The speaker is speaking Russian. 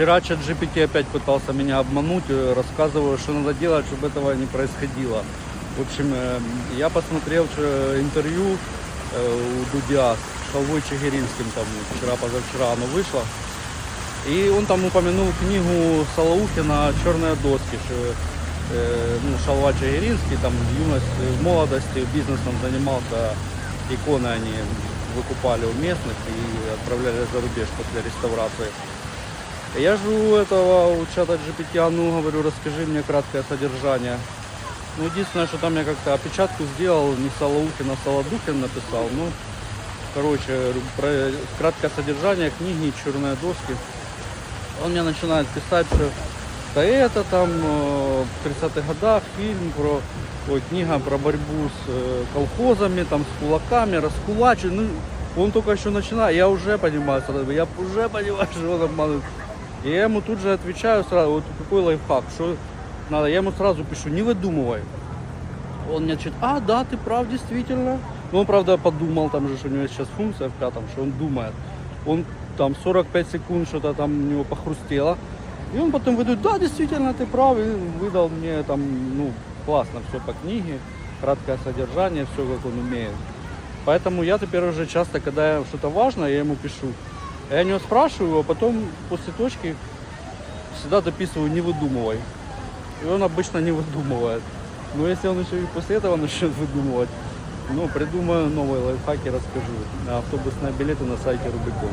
Вчера чат GPT опять пытался меня обмануть, э, рассказывая, что надо делать, чтобы этого не происходило. В общем, э, я посмотрел э, интервью у Дудя с Шалвой Чигиринским, там вчера-позавчера оно вышло. И он там упомянул книгу Солоухина «Черные доски», что ну, Шалва Чигиринский, там в юности, в молодости бизнесом занимался, иконы они выкупали у местных и отправляли за рубеж после реставрации. Я же у этого, у чата GPT, а ну, говорю, расскажи мне краткое содержание. Ну, единственное, что там я как-то опечатку сделал, не Солоухин, а Солодухин написал. Ну, короче, про краткое содержание книги «Черные доски». Он мне начинает писать, что да это там э, в 30-х годах фильм про, ой, книга про борьбу с э, колхозами, там, с кулаками, раскулачен. Ну, он только еще начинает, я уже понимаю, я уже понимаю, что он обманывает. И я ему тут же отвечаю сразу, вот какой лайфхак, что надо, я ему сразу пишу, не выдумывай. Он мне отвечает, а, да, ты прав, действительно. Ну, он, правда, подумал, там же, что у него сейчас функция в пятом, что он думает. Он там 45 секунд что-то там у него похрустело. И он потом выдает, да, действительно, ты прав, и выдал мне там, ну, классно все по книге, краткое содержание, все, как он умеет. Поэтому я теперь уже часто, когда что-то важно, я ему пишу. Я у него спрашиваю, а потом после точки всегда дописываю «не выдумывай». И он обычно не выдумывает. Но если он еще и после этого начнет выдумывать, ну, придумаю новые лайфхаки, расскажу. А автобусные билеты на сайте Рубикон.